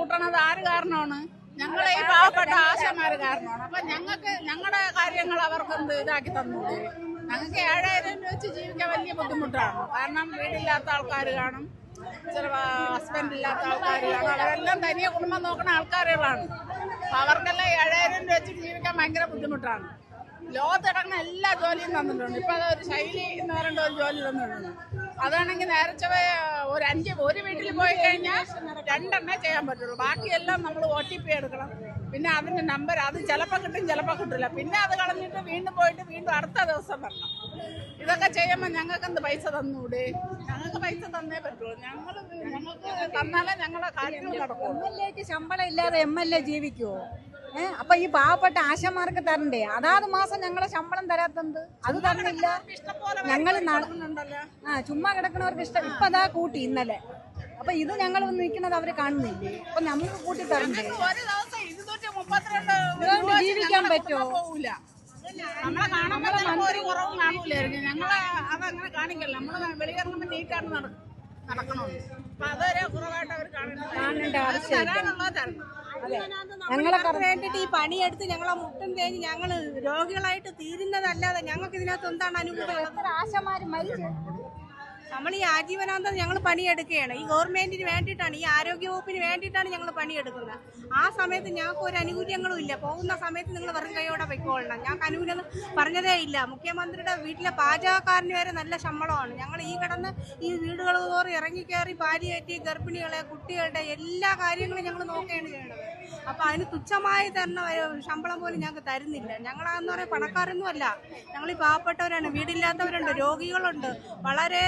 കൂട്ടണത് ആര് കാരണമാണ്? ഞങ്ങളെ ഈ പാവപ്പെട്ട ആശമാര് കാരണമാണ്. അപ്പൊ ഞങ്ങൾക്ക് ഞങ്ങളുടെ കാര്യങ്ങൾ അവർക്ക് എന്ത് ഇതാക്കി തന്നൂടെ? ഞങ്ങൾക്ക് ഏഴായിരം രൂപ വെച്ച് ജീവിക്കാൻ വലിയ ബുദ്ധിമുട്ടാണ്. കാരണം വീടില്ലാത്ത ആൾക്കാർ കാണും. ചില ഹസ്ബൻഡ് ഇല്ലാത്ത ആൾക്കാർ കാണും. അവരെല്ലാം തനിയെ കുടുംബം നോക്കുന്ന ആൾക്കാരുകളാണ്. അപ്പൊ അവർക്കെല്ലാം ഏഴായിരം രൂപ വെച്ച് ജീവിക്കാൻ ഭയങ്കര ബുദ്ധിമുട്ടാണ്. ലോകത്ത് എല്ലാ ജോലിയും തന്നിട്ടുണ്ട്. ഇപ്പൊ അതൊരു ശൈലി എന്ന് പറയേണ്ട ഒരു ജോലി തന്നിട്ടുണ്ട്. അതാണെങ്കിൽ നേരത്തെ ഒരു അഞ്ച് ഒരു വീട്ടിൽ പോയി കഴിഞ്ഞാൽ രണ്ടെണ്ണേ ചെയ്യാൻ പറ്റുള്ളൂ. ബാക്കിയെല്ലാം നമ്മൾ ഒ ടി പി എടുക്കണം. പിന്നെ അതിന്റെ നമ്പർ അത് ചിലപ്പോൾ കിട്ടും ചിലപ്പോൾ കിട്ടില്ല പിന്നെ അത് കളഞ്ഞിട്ട് വീണ്ടും പോയിട്ട് വീണ്ടും അടുത്ത ദിവസം വരണം. ഇതൊക്കെ ചെയ്യുമ്പോൾ ഞങ്ങൾക്ക് എന്ത് പൈസ തന്നൂടെ? ഞങ്ങൾക്ക് പൈസ തന്നേ പറ്റുള്ളൂ. ഞങ്ങൾ ഞങ്ങൾക്ക് തന്നാലേ ഞങ്ങളെ കാര്യങ്ങൾ എം നടക്കുള്ളൂ എൽ എക്ക് ശമ്പളം ഇല്ലാതെ എം എൽ എ ജീവിക്കുവോ? ഏഹ് അപ്പൊ ഈ പാവപ്പെട്ട ആശമാർക്ക് തരണ്ടേ? അതാത് മാസം ഞങ്ങളെ ശമ്പളം തരാത്തത്. അത് തരണില്ല. ഞങ്ങൾ ആ ചുമ്മാ കിടക്കുന്നവർക്ക് ഇഷ്ടം. ഇപ്പൊ അതാ കൂട്ടി ഇന്നലെ. അപ്പൊ ഇത് ഞങ്ങൾ നിൽക്കുന്നത് അവർ കാണുന്നില്ലേ? അപ്പൊ നമുക്ക് കൂട്ടി തരണ്ടേ? ജീവിക്കാൻ പറ്റുമോ? നമ്മളെ ഒരു കുറവും കാണൂലായിരിക്കും. ഞങ്ങളെ അതങ്ങനെ കാണിക്കല്ല. നമ്മൾ വെളിയിറങ്ങുമ്പോൾ നീറ്റാണ് നട- നടക്കണുണ്ട് അപ്പൊ അതൊരു കുറവായിട്ട് അവർ കാണേണ്ട ആവശ്യമില്ല. ഞങ്ങളെ വേണ്ടിട്ട് ഈ പണിയെടുത്ത് ഞങ്ങളെ മുട്ടും തേഞ്ഞ് ഞങ്ങൾ രോഗികളായിട്ട് തീരുന്നതല്ലാതെ ഞങ്ങൾക്ക് ഇതിനകത്ത് എന്താണ് അനുഭവം എത്ര ആശമാര് മരിച്ചു. നമ്മൾ ഈ ആജീവനാന്തം ഞങ്ങൾ പണിയെടുക്കുകയാണ്. ഈ ഗവൺമെന്റിന് വേണ്ടിയിട്ടാണ് ഈ ആരോഗ്യ വകുപ്പിന് വേണ്ടിയിട്ടാണ് ഞങ്ങൾ പണിയെടുക്കുന്നത്. ആ സമയത്ത് ഞങ്ങൾക്ക് ഒരു ആനുകൂല്യങ്ങളും ഇല്ല. പോകുന്ന സമയത്ത് നിങ്ങൾ വെറും കൈയോടെ പൊയ്ക്കോളണം. ഞങ്ങൾക്ക് ആനുകൂല്യം പറഞ്ഞതേ ഇല്ല. മുഖ്യമന്ത്രിയുടെ വീട്ടിലെ പാചകക്കാരന് വരെ നല്ല ശമ്പളമാണ്. ഞങ്ങൾ ഈ കിടന്ന് ഈ വീടുകൾ തോറി ഇറങ്ങിക്കയറി പാലിയേറ്റി ഗർഭിണികളെ കുട്ടികളുടെ എല്ലാ കാര്യങ്ങളും ഞങ്ങൾ നോക്കുകയാണ് ചെയ്യണത് അപ്പൊ അതിന് തുച്ഛമായി തരുന്ന ശമ്പളം പോലും ഞങ്ങൾക്ക് തരുന്നില്ല. ഞങ്ങളാന്ന് പറയാൻ പണക്കാരൊന്നും അല്ല ഞങ്ങൾ ഈ പാവപ്പെട്ടവരാണ് വീടില്ലാത്തവരുണ്ട് രോഗികളുണ്ട്. വളരെ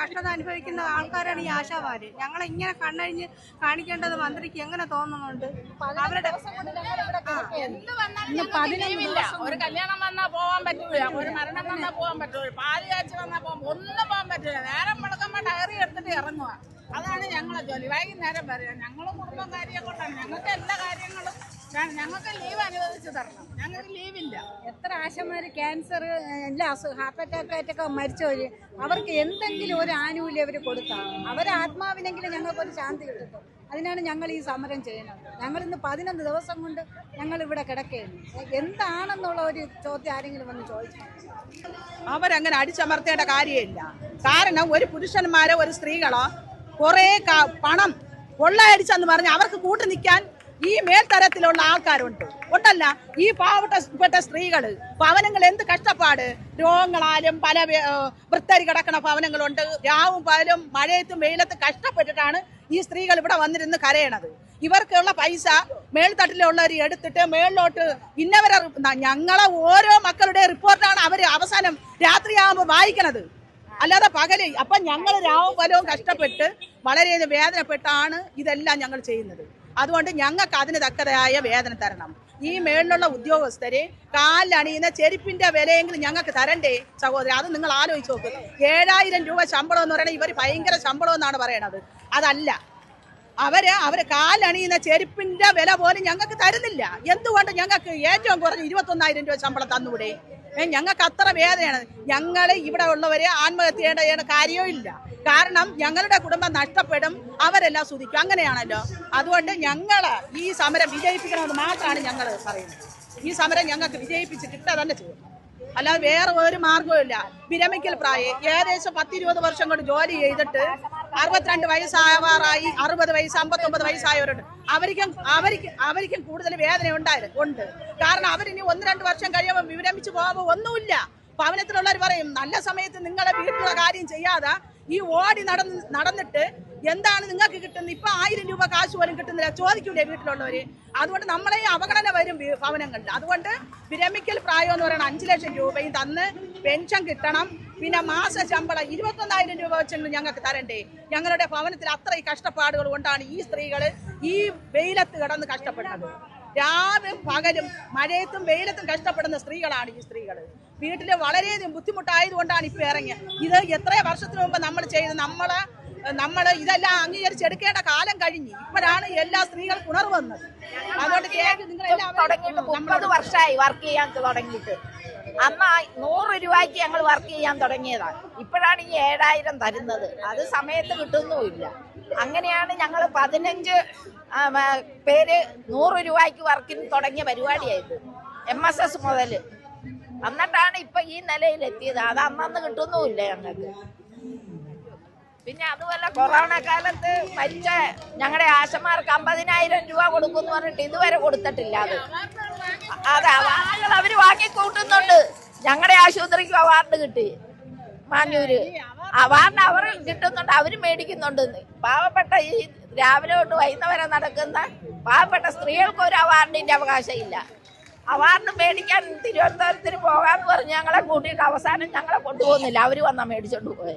കഷ്ടത അനുഭവിക്കുന്ന ആൾക്കാരാണ് ഈ ആശാവാര് ഞങ്ങളെ ഇങ്ങനെ കണ്ണഴിഞ്ഞ് കാണിക്കേണ്ടത് മന്ത്രിക്ക് എങ്ങനെ തോന്നുന്നുണ്ട്? അവരുടെ ഒരു കല്യാണം വന്നാ പോവാൻ പറ്റൂല. ഒരു മരണം വന്നാ പോവാൻ പറ്റൂല. പാൽ കാച്ചി വന്നാ പോവാൻ ഒന്നും പോകാൻ പറ്റൂല. നേരം മുടക്കുമ്പോ ഡയറി എടുത്തിട്ട് ഇറങ്ങുക അതാണ് ഞങ്ങളെ ജോലി. വൈകുന്നേരം പറയാം ഞങ്ങളും കുടുംബക്കാരിയെ കാര്യം കൊണ്ടാണ്. ഞങ്ങൾക്ക് എല്ലാ കാര്യങ്ങളും ഞങ്ങൾക്ക് ലീവ് അനുവദിച്ച് തരണം. ഞങ്ങൾക്ക് ലീവില്ല എത്ര ആശമാർ ക്യാൻസർ എല്ലാ ഹാർട്ട് അറ്റാക്ക് ആയിട്ടൊക്കെ മരിച്ചവർ അവർക്ക് എന്തെങ്കിലും ഒരു ആനുകൂല്യം അവർ കൊടുത്താൽ അവരെ ആത്മാവിനെങ്കിലും ഞങ്ങൾക്ക് ഒരു ശാന്തി കിട്ടും അതിനാണ് ഞങ്ങൾ ഈ സമരം ചെയ്യുന്നത്. ഞങ്ങൾ ഇന്ന് പതിനൊന്ന് ദിവസം കൊണ്ട് ഞങ്ങൾ ഇവിടെ കിടക്കുകയാണ്. എന്താണെന്നുള്ള ഒരു ചോദ്യം ആരെങ്കിലും വന്ന് ചോദിച്ചു അവരങ്ങനെ അടിച്ചമർത്തേണ്ട കാര്യമില്ല. കാരണം ഒരു പുരുഷന്മാരോ ഒരു സ്ത്രീകളോ കുറെ പണം കൊള്ളയടിച്ചെന്ന് പറഞ്ഞ് അവർക്ക് കൂട്ടു നിൽക്കാൻ ഈ മേൽത്തരത്തിലുള്ള ആൾക്കാരുണ്ട്. ഉണ്ടല്ല ഈ പാവപ്പെട്ട സ്ത്രീകൾ ഭവനങ്ങൾ എന്ത് കഷ്ടപ്പാട്? രോഗങ്ങളാലും പല വൃത്തരി കിടക്കുന്ന ഭവനങ്ങളുണ്ട് രാവും പകലും മഴയത്തും വെയിലത്തും കഷ്ടപ്പെട്ടിട്ടാണ് ഈ സ്ത്രീകൾ ഇവിടെ വന്നിരുന്ന് കരയണത്. ഇവർക്കുള്ള പൈസ മേൽത്തട്ടിലുള്ളവർ എടുത്തിട്ട് മേളിലോട്ട് ഇന്നവരെ ഞങ്ങളെ ഓരോ മക്കളുടെ റിപ്പോർട്ടാണ് അവർ അവസാനം രാത്രിയാകുമ്പോൾ വായിക്കണത്. അല്ലാതെ പകൽ അപ്പൊ ഞങ്ങൾ രാവും പലവും കഷ്ടപ്പെട്ട് വളരെ വേദനപ്പെട്ടാണ് ഇതെല്ലാം ഞങ്ങൾ ചെയ്യുന്നത്. അതുകൊണ്ട് ഞങ്ങൾക്ക് അതിന് തക്കതായ വേദന തരണം. ഈ മേളിലുള്ള ഉദ്യോഗസ്ഥരെ കാലിലണിയുന്ന ചെരുപ്പിന്റെ വിലയെങ്കിലും ഞങ്ങൾക്ക് തരണ്ടേ സഹോദരി? അത് നിങ്ങൾ ആലോചിച്ച് നോക്ക്. ഏഴായിരം രൂപ ശമ്പളം എന്ന് പറയുന്നത് ഇവർ ഭയങ്കര ശമ്പളം എന്നാണ് പറയണത്. അതല്ല. അവർ അവർ കാലണിയുന്ന ചെരുപ്പിന്റെ വില പോലും ഞങ്ങൾക്ക് തരുന്നില്ല. എന്തുകൊണ്ട് ഞങ്ങൾക്ക് ഏറ്റവും കുറഞ്ഞ ഇരുപത്തൊന്നായിരം രൂപ ശമ്പളം തന്നുകൂടെ ഏ, ഞങ്ങൾക്ക് അത്ര വേദനയാണ്. ഞങ്ങൾ ഇവിടെ ഉള്ളവരെ ആത്മഹത്യ ചെയ്യേണ്ട കാര്യവും ഇല്ല. കാരണം ഞങ്ങളുടെ കുടുംബം നഷ്ടപ്പെടും അവരെല്ലാം സുധിക്കും അങ്ങനെയാണല്ലോ. അതുകൊണ്ട് ഞങ്ങൾ ഈ സമരം വിജയിപ്പിക്കണമെന്ന് മാത്രമാണ് ഞങ്ങൾ പറയുന്നത്. ഈ സമരം ഞങ്ങൾക്ക് വിജയിപ്പിച്ച് കിട്ടുക തന്നെ ചെയ്യും അല്ലാതെ വേറെ ഒരു മാർഗവും ഇല്ല വിരമിക്കൽ പ്രായം. ഏകദേശം പത്തിരുപത് വർഷം കൊണ്ട് ജോലി ചെയ്തിട്ട് അറുപത്തിരണ്ട് വയസ്സാവാറായി അറുപത് വയസ്സ് അമ്പത്തൊമ്പത് വയസ്സായവരുണ്ട്. അവർക്കും അവർക്ക് അവർക്കും കൂടുതൽ വേദന ഉണ്ടായിരുന്നു ഉണ്ട് കാരണം അവരിനി ഒന്ന് രണ്ട് വർഷം കഴിയുമ്പോൾ വിരമിച്ച് പോകുമ്പോൾ ഒന്നുമില്ല. ഭവനത്തിലുള്ളവർ പറയും നല്ല സമയത്ത് നിങ്ങളെ വീട്ടിലുള്ള കാര്യം ചെയ്യാതെ ഈ ഓടി നടന്ന് നടന്നിട്ട് എന്താണ് നിങ്ങൾക്ക് കിട്ടുന്നത്? ഇപ്പൊ ആയിരം രൂപ കാശ് പോലും കിട്ടുന്നില്ല. ചോദിക്കൂലേ വീട്ടിലുള്ളവര്? അതുകൊണ്ട് നമ്മളെ അവഗണന വരും ഭവനങ്ങളിൽ. അതുകൊണ്ട് വിരമിക്കൽ പ്രായം എന്ന് പറയുന്നത് അഞ്ചു ലക്ഷം രൂപയും തന്ന് പെൻഷൻ കിട്ടണം. പിന്നെ മാസ ശമ്പളം ഇരുപത്തൊന്നായിരം രൂപ വെച്ചെങ്കിലും ഞങ്ങൾക്ക് തരണ്ടേ? ഞങ്ങളുടെ ഭവനത്തിൽ അത്രയും കഷ്ടപ്പാടുകൾ കൊണ്ടാണ് ഈ സ്ത്രീകൾ ഈ വെയിലത്ത് കിടന്ന് കഷ്ടപ്പെടുന്നത് രാവും പകലും മഴയത്തും വെയിലത്തും കഷ്ടപ്പെടുന്ന സ്ത്രീകളാണ് ഈ സ്ത്രീകൾ വീട്ടിൽ വളരെയധികം ബുദ്ധിമുട്ടായതുകൊണ്ടാണ് ഇപ്പം ഇറങ്ങിയത് ഇത് എത്ര വർഷത്തിന് മുമ്പ് നമ്മൾ ചെയ്ത് നമ്മൾ നമ്മൾ ഇതെല്ലാം അംഗീകരിച്ചെടുക്കേണ്ട കാലം കഴിഞ്ഞു ഇപ്പോഴാണ് എല്ലാ സ്ത്രീകൾക്കും ഉണർവ് വന്നത്. അതുകൊണ്ട് തുടങ്ങിയിട്ട് മുപ്പത് വർഷമായി വർക്ക് ചെയ്യാൻ തുടങ്ങിയിട്ട്. അന്ന് നൂറ് രൂപയ്ക്ക് ഞങ്ങൾ വർക്ക് ചെയ്യാൻ തുടങ്ങിയതാണ്. ഇപ്പോഴാണ് ഈ ഏഴായിരം തരുന്നത്. അത് സമയത്ത് കിട്ടുന്നുമില്ല. അങ്ങനെയാണ് ഞങ്ങൾ പതിനഞ്ച് പേര് നൂറ് രൂപയ്ക്ക് വർക്കിന് തുടങ്ങിയ പരിപാടിയായത്. എം എസ് എസ് മുതൽ എന്നിട്ടാണ് ഇപ്പൊ ഈ നിലയിലെത്തിയത്. അത് അന്നന്ന് കിട്ടുന്നുമില്ല ഞങ്ങൾക്ക്. പിന്നെ അതുമല്ല കൊറോണ കാലത്ത് മരിച്ച ഞങ്ങളുടെ ആശമാർക്ക് അമ്പതിനായിരം രൂപ കൊടുക്കുമെന്ന് പറഞ്ഞിട്ട് ഇതുവരെ കൊടുത്തിട്ടില്ല അത്. അതെ വാങ്ങിക്കൂട്ടുന്നുണ്ട് ഞങ്ങളുടെ ആശുപത്രിക്ക് അവാർഡ് കിട്ടി. മാഞ്ഞൂര് അവാർഡ് അവർ കിട്ടുന്നുണ്ട് അവർ മേടിക്കുന്നുണ്ട്. പാവപ്പെട്ട ഈ രാവിലെ തൊട്ട് വൈകുന്നവരെ നടക്കുന്ന പാവപ്പെട്ട സ്ത്രീകൾക്ക് ഒരു അവാർഡിന്റെ അവകാശം ഇല്ല അവാർഡ് മേടിക്കാൻ തിരുവനന്തപുരത്തിന് പോകാന്ന് പറഞ്ഞ് ഞങ്ങളെ കൂട്ടിയിട്ട് അവസാനം ഞങ്ങളെ കൊണ്ടുപോകുന്നില്ല. അവർ വന്നാ മേടിച്ചോണ്ട് പോയത്